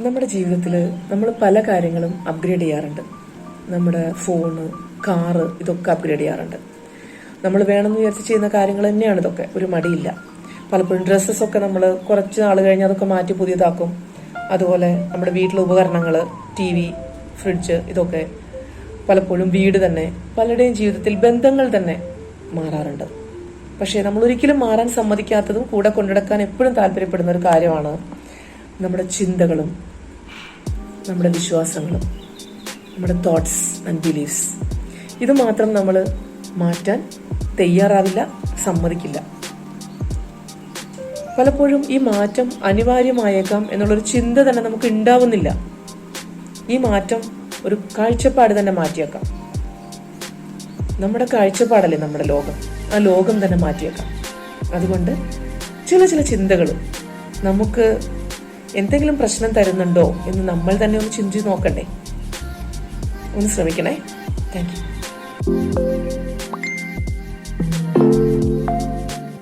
നമ്മുടെ ജീവിതത്തിൽ നമ്മൾ പല കാര്യങ്ങളും അപ്ഗ്രേഡ് ചെയ്യാറുണ്ട്. നമ്മുടെ ഫോണ് കാറ് ഇതൊക്കെ അപ്ഗ്രേഡ് ചെയ്യാറുണ്ട്. നമ്മൾ വേണമെന്ന് വിചാരിച്ച് ചെയ്യുന്ന കാര്യങ്ങൾ തന്നെയാണ് ഇതൊക്കെ. ഒരു മടിയില്ല. പലപ്പോഴും ഡ്രസ്സസ് ഒക്കെ നമ്മൾ കുറച്ച് നാൾ കഴിഞ്ഞ് അതൊക്കെ മാറ്റി പുതിയതാക്കും. അതുപോലെ നമ്മുടെ വീട്ടിലെ ഉപകരണങ്ങൾ ടി വി ഫ്രിഡ്ജ് ഇതൊക്കെ പലപ്പോഴും വീട് തന്നെ പലരുടെയും ജീവിതത്തിൽ ബന്ധങ്ങൾ തന്നെ മാറാറുണ്ട്. പക്ഷേ നമ്മൾ ഒരിക്കലും മാറാൻ സമ്മതിക്കാത്തതും കൂടെ കൊണ്ടുനടക്കാൻ എപ്പോഴും താല്പര്യപ്പെടുന്ന ഒരു കാര്യമാണ് നമ്മുടെ ചിന്തകളും നമ്മുടെ വിശ്വാസങ്ങളും നമ്മുടെ തോട്ട്സ് ആൻഡ് ബിലീഫ്സ് ഇത് മാത്രം നമ്മൾ മാറ്റാൻ തയ്യാറാവില്ല സമ്മതിക്കില്ല. പലപ്പോഴും ഈ മാറ്റം അനിവാര്യമായേക്കാം എന്നുള്ളൊരു ചിന്ത തന്നെ നമുക്ക് ഉണ്ടാവുന്നില്ല. ഈ മാറ്റം ഒരു കാഴ്ചപ്പാട് തന്നെ മാറ്റിയേക്കാം. നമ്മുടെ കാഴ്ചപ്പാടല്ലേ നമ്മുടെ ലോകം? ആ ലോകം തന്നെ മാറ്റിയേക്കാം. അതുകൊണ്ട് ചില ചില ചിന്തകൾ നമുക്ക് എന്തെങ്കിലും പ്രശ്നം തരുന്നുണ്ടോ എന്ന് നമ്മൾ തന്നെ ഒന്ന് ചിന്തിച്ച് നോക്കണ്ടേ? ഒന്ന് ശ്രമിക്കണേ. Thank you